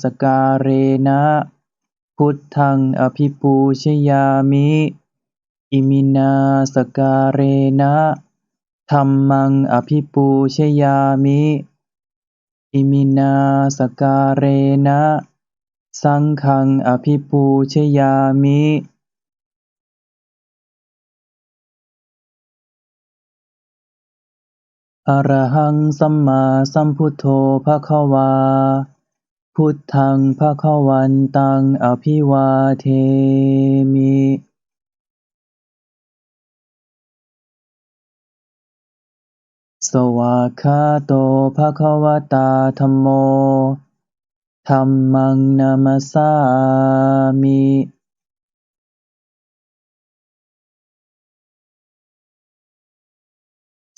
สการเรนะ พุทธังอภิปูชยามิ อิมินาสการเรนะธัมมังอภิปูชยามิ อิมินาสการเรนะ สังฆังอภิปูชยามิอรหังสัมมาสัมพุทโธภะคะวา พุทธังภะคะวันตังอภิวาเทมิสวากขาโตภะคะวตาธัมโมธัมมังนามัสสามิ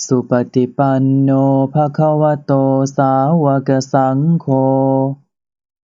สุปฏิปันโนภะคะวะโตสาวกสังโฆ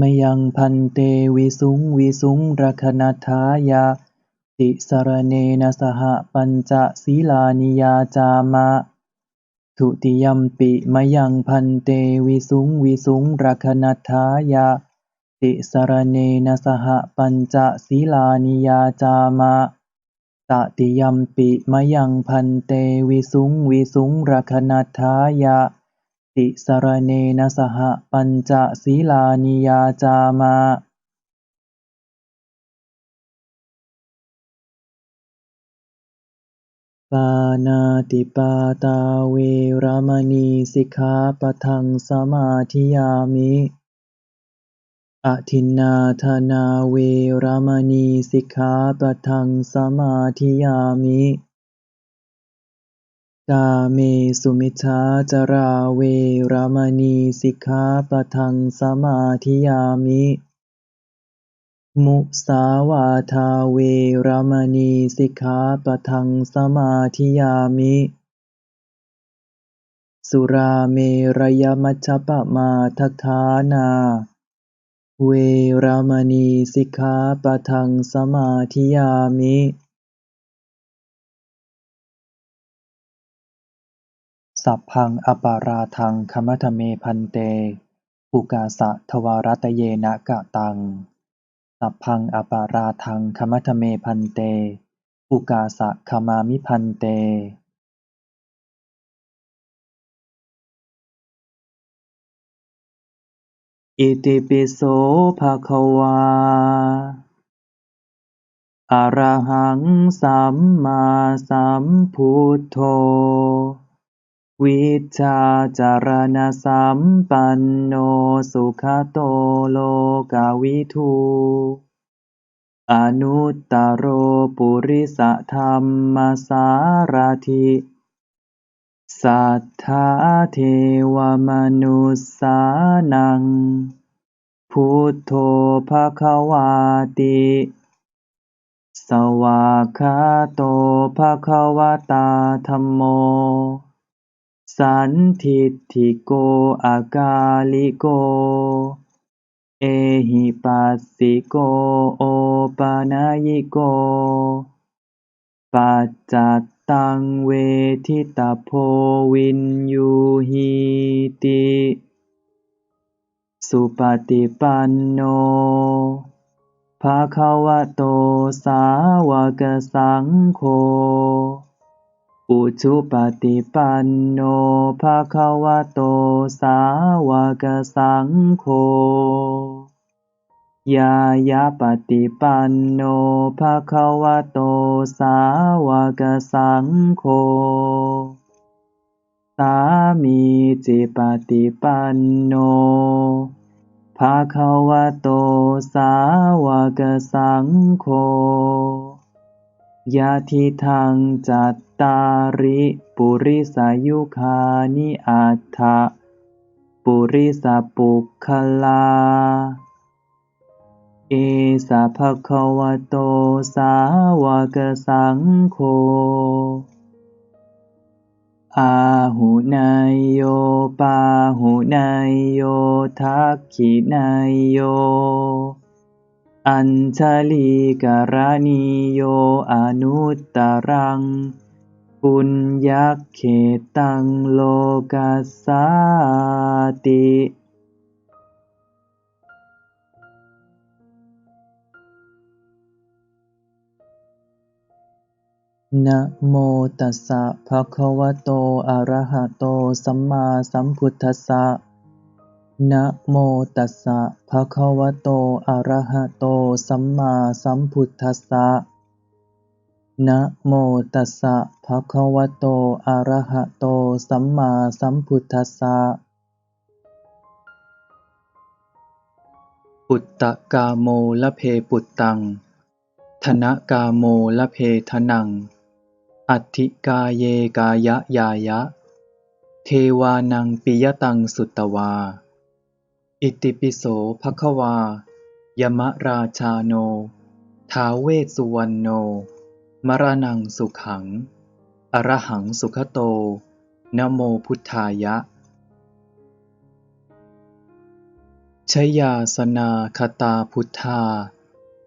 มยังพันเตวิสุงวิสุงรคณทายา ติสรเนนะสหปัญจศีลานิยาจามะ ทุติยัมปิมยังพันเตวิสุงวิสุงรคณทายา ติสรเนนะสหปัญจศีลานิยาจามะตติยัมปิมยังพันเตวิสุงวิสุงรคณทายา ติสรเนนะสหปัญจศีลานิยาจามะปานาติปาตาเวรมณีสิกขาปทังสมาธิยามิอทินนาธนาเวรมณีสิกขาปทังสมาธิยามิ กาเมสุมิชฌาจาราเวรมณีสิกขาปะทังสมาธิยามิ มุสาวาทาเวรมณีสิกขาปะทังสมาธิยามิ สุราเมรยมัชฌปมาทัฏฐานา เวรมณีสิกขาปะทังสมาธิยามิ สัพพังอปาราทังคมัทเมพันเต อุกาสะทวารตเยนะกะตัง สัพพังอปาราทังคมัทเมพันเต อุกาสะคมามิพันเต อิติปิโสภะคะวาอะระหังสัมมาสัมพุทโธ วิชาจารณสัมปันโน สุขโตโลกาวิทูอนุตตโรปุริสธรรมสารถิสัทธาเทวมนุสสานัง พุทโธภควาติ สวากขาโตภควตาธัมโม สันทิฏฐิโกอากาลิโก เอหิปัสสิโกโอปานายิโก ปัจจัตตังเวทิตาโพวินยูหิติ สุปฏิปันโนภาควะโตสาวกสังโฆ อุชุปฏิปันโนภาควะโตสาวกสังโฆ ยายาปฏิปันโนภะคะวะโตสาวกสังโฆ สามีจิปฏิปันโนภะคะวะโตสาวกสังโฆ ยาทิทังจัตตาริปุริสายุคานิอัตถะปุริสปุคคลา เอสะภะคะวะโตสาวกสังโฆอาหุนายโยปาหุนายโยทักขินายโย อัญชลีกรณีโยอนุตตรัง ปุญญเขตังโลกัสสาตินะโมตัสสะภะคะวะโต อะระหะโต สัมมาสัมพุทธัสสะ นะโมตัสสะ ภะคะวะโต อะระหะโต สัมมาสัมพุทธัสสะ นะโมตัสสะ ภะคะวะโต อะระหะโต สัมมาสัมพุทธัสสะ ปุตตะกาโมละเพปุตตัง ธนกาโมละเพทนัง อัตถิกาเยกายะยายะ เทวานังปิยตังสุตตวา อิติปิโสภควา ยมราชาโน ท้าเวสุวรรณโน มรณังสุขัง อรหังสุขโต นโมพุทธายะ ชยาสนาคตาพุทธา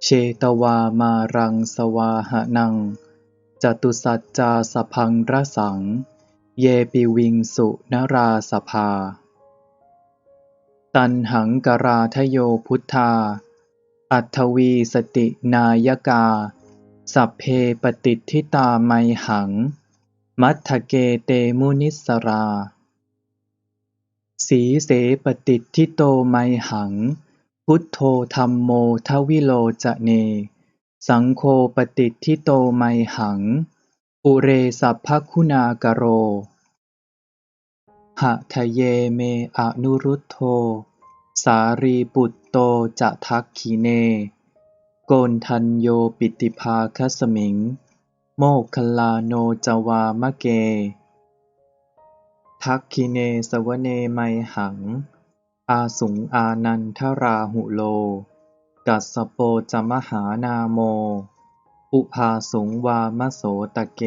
เชตวามารังสวาหนัง จตุสัจจาสพังระสัง เยปิวิงสุนราสภา ตันหังกราทโยพุทธา อัทวีสตินายกา สัพเพปฏิทิตาไมหัง มัทธเกเตมุนิสรา สีเสปฏิทิโตไมหัง พุทโธธรรมโมทวิโลจะเน สังโฆปฏิทิโตไมหังปุเรสัพพคุณากโร หะทะเยเมอนุรุตโธ สารีปุตโตจะทักขิเน โกนทันโยปิติภาคสมิง โมคคลาโนจวามะเก ทักขิเนสวเนไมหัง อาสุงอานันทราหุโล กัสสโปจมหานาโม อุภาสุงวามโสตะเก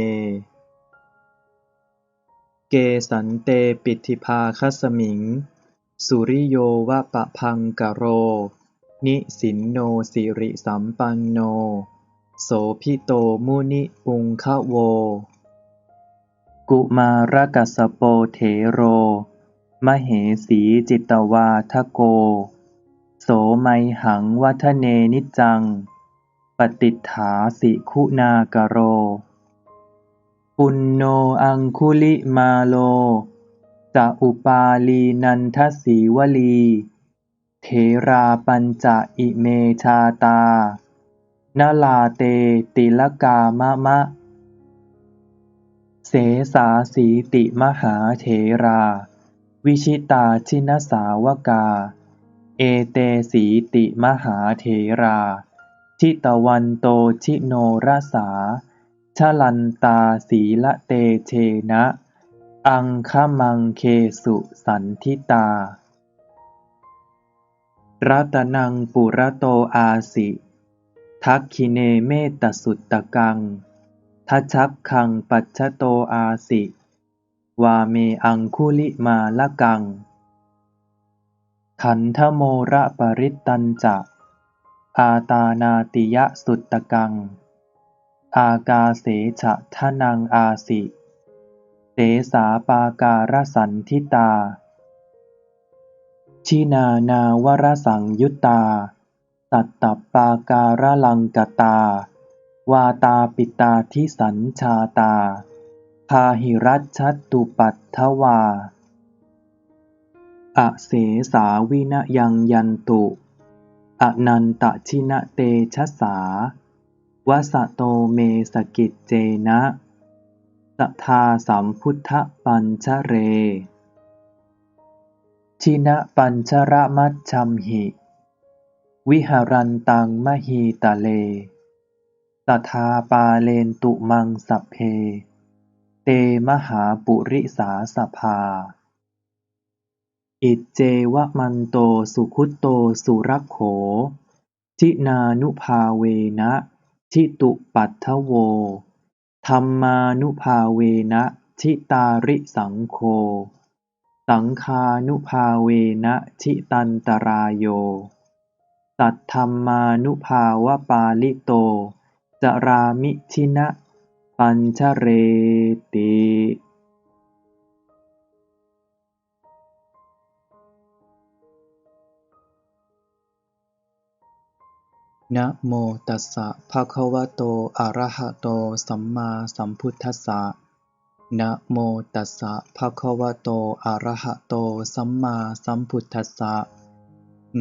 เกสันเตปิธิภาคสมิง สุริโยวะปะพังกะโร นิสินโนสิริสัมปันโน โสพิโตมุนิอุงคะโว กุมารกัสโปเถโร มเหสีจิตวาทโก โสไมหังวัฒเนนิจัง ปฏิฐาสิคุณากโร ปุณโญอังคุลิมาโล จะ อุปาลีนันทสีวลี เถราปัญจะอิเมชาตานลาเตติลกามะมะ เสสาสีติมหาเถรา วิชิตาชินสาวกา เอเตสีติมหาเถรา ทิตวันโตชิโนรสา ชลันตาสีละเตเชนะ อังคมังเคสุสันทิตา รัตนังปุระโตอาสิ ทักขิเนเมตสุตตะกัง ทัชักขังปัจฉโตอาสิ วาเมอังคุลิมาละกัง ขันธโมระปริตตัญจะ อาตานาติยะสุตตะกัง อากาเสฉะทะนังอาสิเสสาปาการสันทิตา ชินานาวรสังยุตตาสัตตปาการลังกตา วาตาปิตาทิสัญชาตา พาหิรัชชัตตุปัตถวาอเสสาวินยังยันตุ อนันตชินเตชะสา วสโตเมสกิจเจนะสัทาสัมพุทธปัญชเร ชินะปัญชระมัชชัมหิ วิหารันตังมหีตะเลสัทาปาเลนตุมังสัพเพ เตมหาปุริสาสภา อิเจวะมันโตสุคุตโตสุรักโขทินานุภาเวนะ ทิตุปัฏฐโวธรรมานุภาเวนะ ทิตาริสังโฆ สังคานุภาเวนะทิตันตรายโยสัทธรรมานุภาวะปาลิโต จรามิชินะ ปัญชเรติ นะโมตัสสะภะคะวะโต อะระหะโต สัมมาสัมพุทธัสสะ นะโมตัสสะภะคะวะโต อะระหะโต สัมมาสัมพุทธัสสะ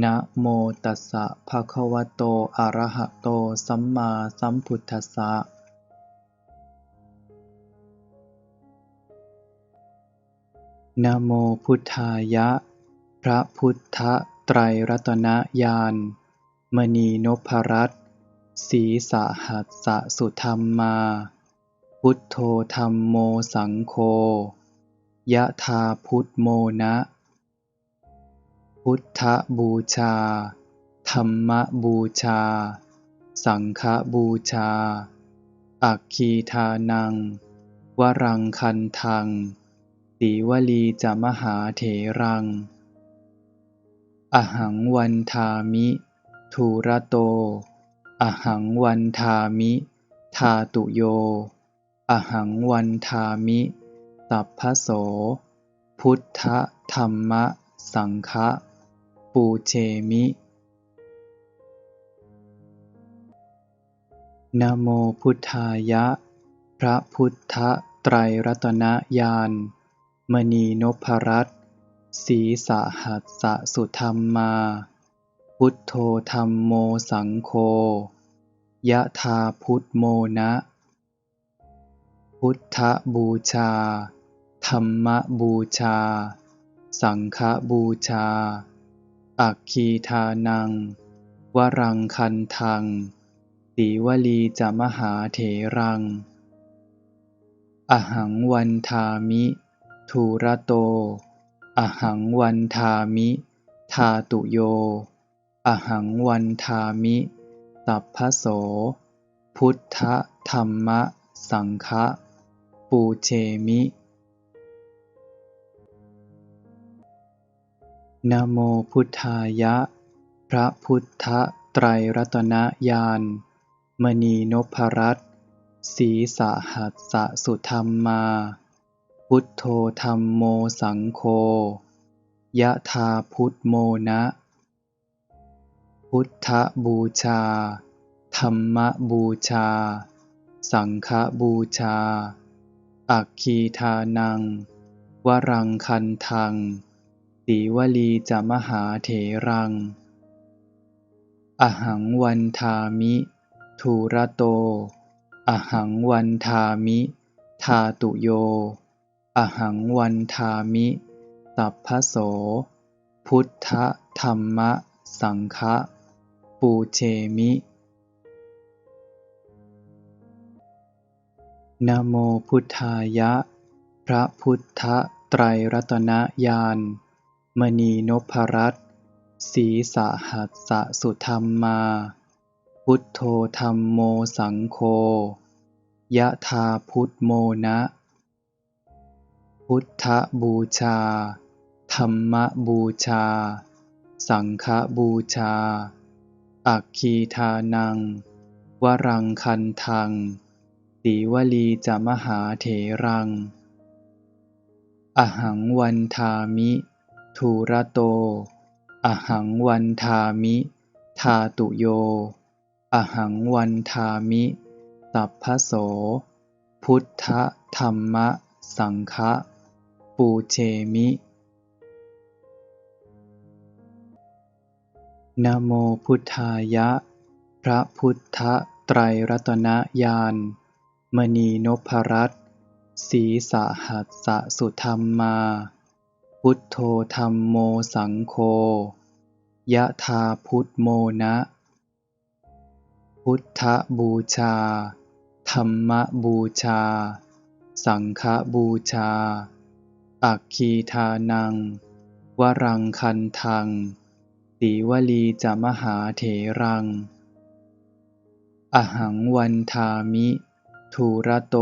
นะโมตัสสะภะคะวะโต อะระหะโต สัมมาสัมพุทธัสสะนะโมพุทธายะ พระพุทธไตรรัตนญาณ มณีนพรัตน์ศรีสหัสสสุธรรมา พุทโธธรรมโมสังโฆยะธาพุทโมนะ พุทธบูชา ธรรมบูชา สังฆบูชา อักคีทานัง วรังคันทังสีวลีจะมหาเถรัง อหังวันทามิ ทูระโต อหังวันทามิ ทาตุโย อหังวันทามิสัพพโส พุทธธรรมะ สังฆะปูเชมินโมพุทธายะ พระพุทธไตรรัตนญาณมณีนพรัตน์ศีสหัสสสุธรรมมา พุทโธธรรมโมสังโฆ ยะธาพุทโมนะ พุทธบูชา ธรรมบูชา สังฆบูชา อักคีทานัง วรังคันทังสีวลีจะมหาเถรัง อหังวันทามิทูระโต อหังวันทามิ ทาตุโย อหังวันทามิสัพพโส พุทธธรรมะ สังฆะปูเชมิ นโมพุทธายะ พระพุทธไตรรัตนญาณมณีนพรัตศีสหัสสะสุธรรมมา พุทโธธรรมโมสังโฆยะธาพุทโมนะ พุทธบูชา ธรรมบูชา สังฆบูชา อักคีทานัง วรังคันทังสีวลีจะมหาเถรัง อหังวันทามิทูระโต อหังวันทามิ ทาตุโย อหังวันทามิสัพพโส พุทธธรรมสังฆะ ปูเชมิ นะโมพุทธายะ พระพุทธไตรรัตนญาณ มณีนพรัตน์ศรีสหัสสะสุธรรมมา พุทโธธรรมโมสังโฆ ยะธาพุทโมนะ พุทธบูชา ธรรมบูชา สังฆบูชา อักคีทานัง วรังคันทังสีวลีจมหาเถรัง อหังวันทามิ ทูระโต อหังวันทามิ ทาตุโย อหังวันทามิสัพพโส พุทธธรรมสังฆปูเชมิ นโมพุทธายะ พระพุทธไตรรัตนญาณมณีนพรัตน์สีสหัสสสุธรรมมา พุทโธธรรมโมสังโฆยะธาพุทโมนะ พุทธบูชา ธรรมบูชา สังฆบูชา อักคีทานัง วรังคันทัง สีวลีจะมหาเถรัง อหังวันทามิ ทูระโต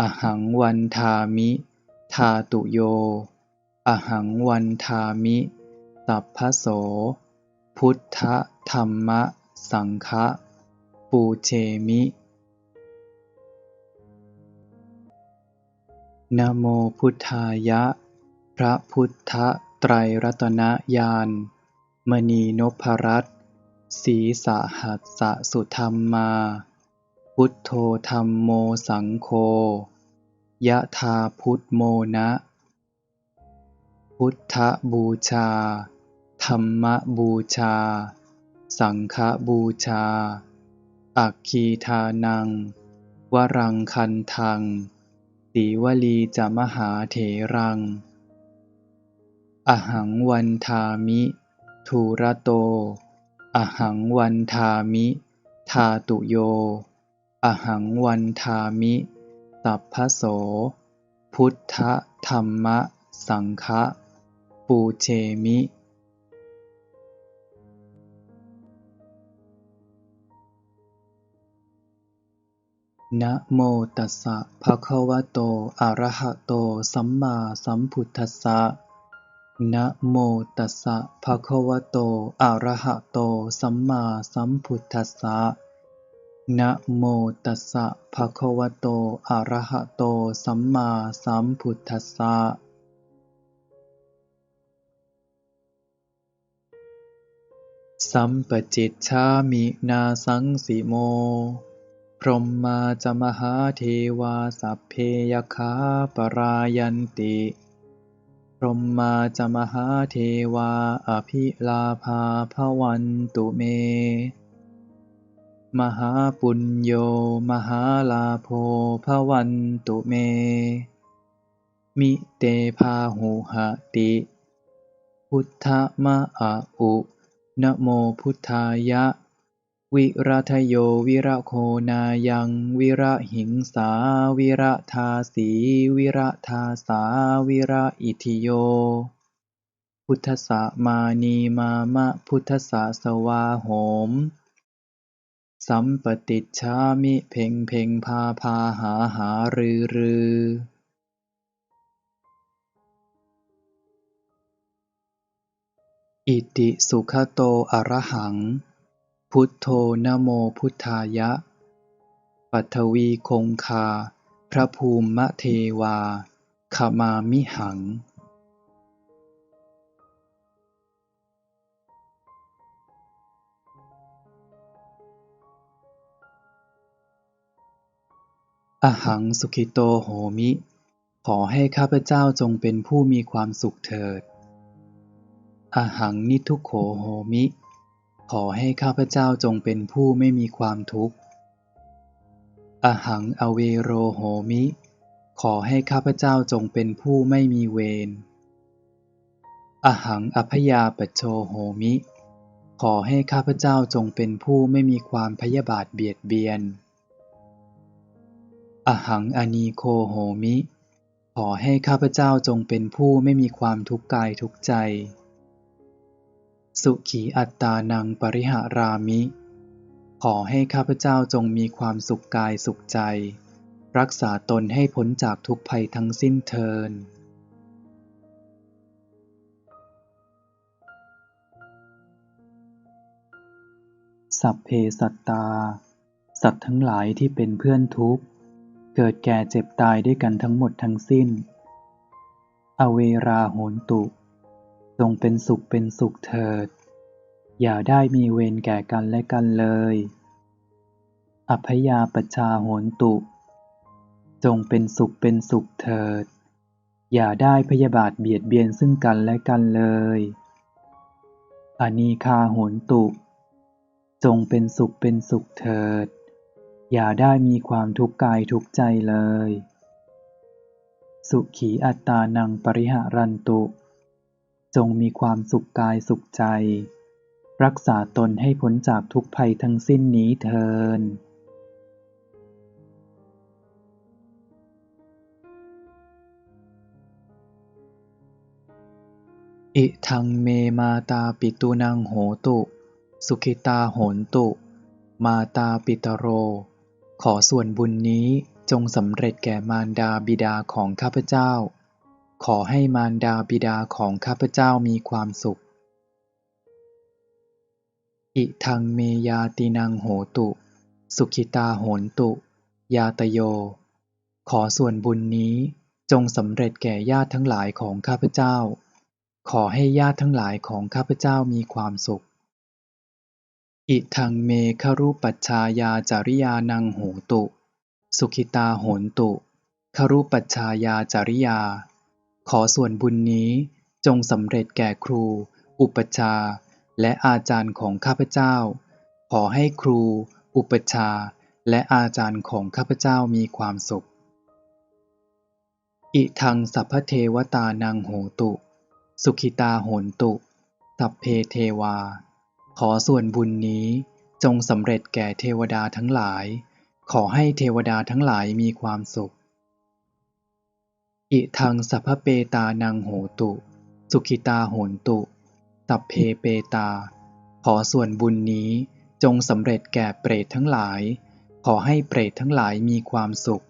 อหังวันทามิ ทาตุโย อหังวันทามิสัพพโส พุทธธรรมสังฆะปูเชมินโมพุทธายะ พระพุทธไตรรัตนญาณ มณีนพรัตน์สีสหัสสสุธรรมมา พุทโธธรรมโมสังโฆยะธาพุทโมนะ พุทธบูชา ธรรมบูชา สังฆบูชา อักคีทานัง วรังคันทังสีวลีจะมหาเถรัง อหังวันทามิ ทูระโต อหังวันทามิ ทาตุโย อหังวันทามิสัพพโส พุทธธรรมสังฆะปูเชมิ นะโมตัสสะภะคะวะโต อะระหะโต สัมมาสัมพุทธัสสะ นะโมตัสสะภะคะวะโต อะระหะโต สัมมาสัมพุทธัสสะ นะโมตัสสะภะคะวะโต อะระหะโต สัมมาสัมพุทธัสสะสัมปจิตฉามินาสังสิโม พรหมาจมหาเทวาสัพเพยคาปรายันติ พรหมาจมหาเทวาอภิลาภาภวันตุเม มหาปุญโย มหาลาโภภวันตุเม มิเตภาหุหติ พุทธมะอะอุนโมพุทธายะ วิรัทโยวิระโคนายัง วิระหิงสา วิระทาสี วิระทาสา วิระอิทิโย พุทธสสมานีมามะพุทธสะสวาโหม สัมปติจฉามิเพ็งเพ็งพาพาหาหารือรืออิติสุขโตอรหัง พุทโธนะโมพุทธายะ ปัทวีคงคา พระภูมิมะเทวาขมามิหัง อหังสุขิโตโหมิ ขอให้ข้าพเจ้าจงเป็นผู้มีความสุขเถิด อหังนิทุโขโหมิ ขอให้ข้าพเจ้าจงเป็นผู้ไม่มีความทุกข์ อหังอเวโรโหมิ ขอให้ข้าพเจ้าจงเป็นผู้ไม่มีเวร อหังอพยาปโชโหมิ ขอให้ข้าพเจ้าจงเป็นผู้ไม่มีความพยาบาทเบียดเบียน อหังอนีโคโหมิ ขอให้ข้าพเจ้าจงเป็นผู้ไม่มีความทุกข์กายทุกใจ สุขีอัตตานังปริหารามิ ขอให้ข้าพเจ้าจงมีความสุขกายสุขใจ รักษาตนให้พ้นจากทุกภัยทั้งสิ้นเทินสัพเพสัตตา สัตว์ทั้งหลายที่เป็นเพื่อนทุกข์ เกิดแก่เจ็บตายด้วยกันทั้งหมดทั้งสิ้น อเวราโหนตุ จงเป็นสุขเป็นสุขเถิด อย่าได้มีเวรแก่กันและกันเลย อภยาปชาโหนตุ จงเป็นสุขเป็นสุขเถิด อย่าได้พยาบาทเบียดเบียนซึ่งกันและกันเลย อนีคาโหนตุ จงเป็นสุขเป็นสุขเถิด อย่าได้มีความทุกข์กายทุกใจเลย สุขีอัตตานังปริหารันตุ จงมีความสุขกายสุขใจ รักษาตนให้พ้นจากทุกภัยทั้งสิ้นนี้เทินอิทังเมมาตาปิตุนังโหตุ สุขิตาโหนตุ มาตาปิตโร ขอส่วนบุญนี้จงสำเร็จแก่มารดาบิดาของข้าพเจ้า ขอให้มารดาบิดาของข้าพเจ้ามีความสุข อิทังเมยาตินังโหตุ สุขิตาโหนตุ ยาตโย ขอส่วนบุญนี้จงสำเร็จแก่ญาติทั้งหลายของข้าพเจ้า ขอให้ญาติทั้งหลายของข้าพเจ้ามีความสุข อิทังเมคารุปัชชายาจาริยานังโหตุ สุขิตาโหนตุคารุปัชชายาจาริยา ขอส่วนบุญนี้จงสำเร็จแก่ครู อุปชาและอาจารย์ของข้าพเจ้า ขอให้ครู อุปชาและอาจารย์ของข้าพเจ้ามีความสุข อิทังสัพพเทวตานังโหตุ สุขิตาโหนตุ สัพเพเทวา ขอส่วนบุญนี้จงสำเร็จแก่เทวดาทั้งหลาย ขอให้เทวดาทั้งหลายมีความสุข อิทังสัพพเปตานังโหตุ สุขิตาโหนตุ สัพเพเปตา ขอส่วนบุญนี้จงสำเร็จแก่เปรตทั้งหลาย ขอให้เปรตทั้งหลายมีความสุข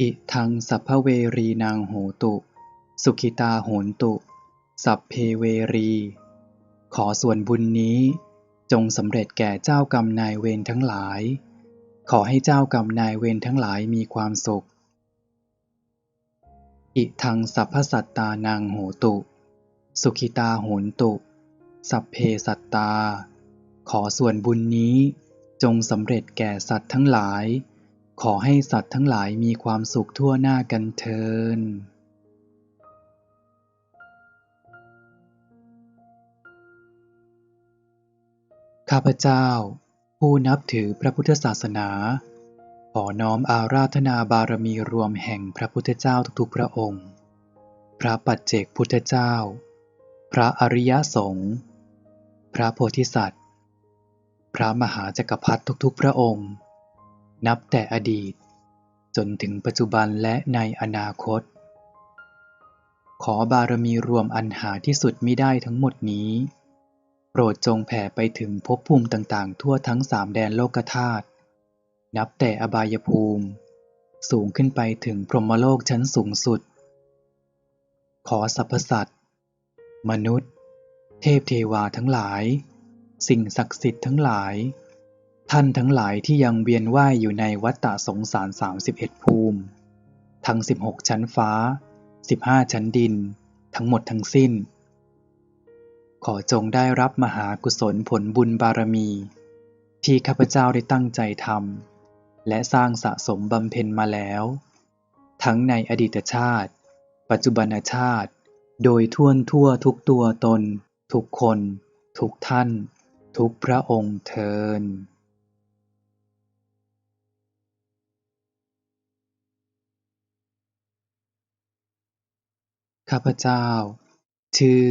อิทังสัพพเวรีนางโหตุ สุขิตาโหนตุ สัพเพเวรี ขอส่วนบุญนี้ จงสำเร็จแก่เจ้ากรรมนายเวรทั้งหลาย ขอให้เจ้ากรรมนายเวรทั้งหลายมีความสุข อิทังสัพพสัตตานางโหตุ สุขิตาโหนตุ สัพเพสัตตา ขอส่วนบุญนี้จงสำเร็จแก่สัตว์ทั้งหลาย ขอให้สัตว์ทั้งหลายมีความสุขทั่วหน้ากันเทินข้าพเจ้า ผู้นับถือพระพุทธศาสนา ขอน้อมอาราธนาบารมีรวมแห่งพระพุทธเจ้าทุกๆพระองค์ พระปัจเจกพุทธเจ้า พระอริยสงฆ์ พระโพธิสัตว์ พระมหาจักรพรรดิทุกๆพระองค์ นับแต่อดีต จนถึงปัจจุบันและในอนาคต ขอบารมีรวมอันหาที่สุดมิได้ทั้งหมดนี้ โปรดจงแผ่ไปถึงภพภูมิต่างๆ ทั่วทั้งสามแดนโลกธาตุ นับแต่อบายภูมิ สูงขึ้นไปถึงพรหมโลกชั้นสูงสุด ขอสรรพสัตว์ มนุษย์ เทพเทวาทั้งหลาย สิ่งศักดิ์สิทธิ์ทั้งหลาย ท่านทั้งหลายที่ยังเวียนว่ายอยู่ในวัฏฏะสงสารสามสิบเอ็ดภูมิ ทั้งสิบหกชั้นฟ้าสิบห้าชั้นดิน ทั้งหมดทั้งสิ้น ขอจงได้รับมหากุศลผลบุญบารมีที่ข้าพเจ้าได้ตั้งใจทำ และสร้างสะสมบำเพ็ญมาแล้ว ทั้งในอดีตชาติ ปัจจุบันชาติ โดยท่วนทั่วทุกตัวตน ทุกคน ทุกท่าน ทุกพระองค์เทินข้าพเจ้า ชื่อ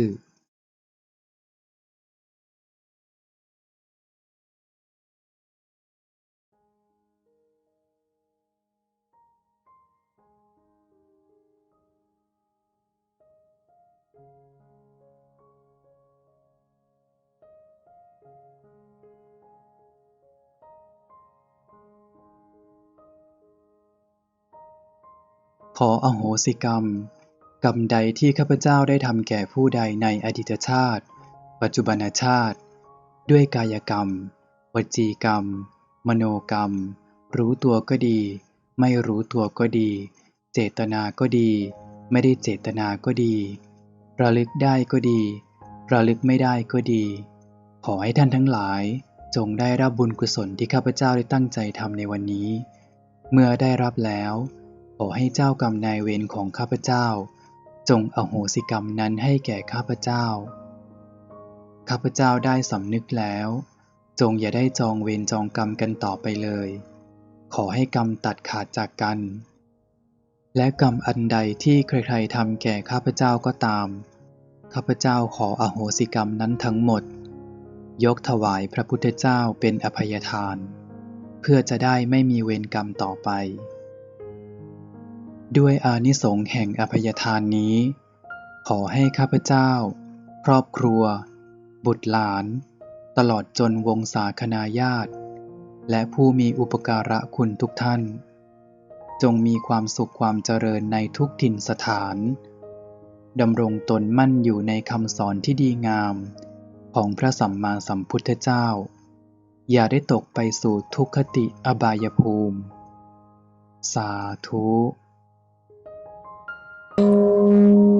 ขออโหสิกรรม กรรมใดที่ข้าพเจ้าได้ทำแก่ผู้ใดในอดีตชาติ ปัจจุบันชาติ ด้วยกายกรรม วจีกรรม มโนกรรม รู้ตัวก็ดี ไม่รู้ตัวก็ดี เจตนาก็ดี ไม่ได้เจตนาก็ดี ระลึกได้ก็ดี ระลึกไม่ได้ก็ดี ขอให้ท่านทั้งหลาย จงได้รับบุญกุศลที่ข้าพเจ้าได้ตั้งใจทำในวันนี้ เมื่อได้รับแล้ว ขอให้เจ้ากรรมนายเวรของข้าพเจ้า จงอโหสิกรรมนั้นให้แก่ข้าพเจ้า ข้าพเจ้าได้สำนึกแล้ว จงอย่าได้จองเวรจองกรรมกันต่อไปเลย ขอให้กรรมตัดขาดจากกัน และกรรมอันใดที่ใครๆทำแก่ข้าพเจ้าก็ตาม ข้าพเจ้าขออโหสิกรรมนั้นทั้งหมด ยกถวายพระพุทธเจ้าเป็นอภัยทาน เพื่อจะได้ไม่มีเวรกรรมต่อไป ด้วยอานิสงส์แห่งอภัยทานนี้ ขอให้ข้าพเจ้า ครอบครัว บุตรหลาน ตลอดจนวงศาคณาญาติ และผู้มีอุปการะคุณทุกท่าน จงมีความสุขความเจริญในทุกถิ่นสถานดำรงตนมั่นอยู่ในคำสอนที่ดีงาม ของพระสัมมาสัมพุทธเจ้า อย่าได้ตกไปสู่ทุกขติอบายภูมิ สาธุ うん。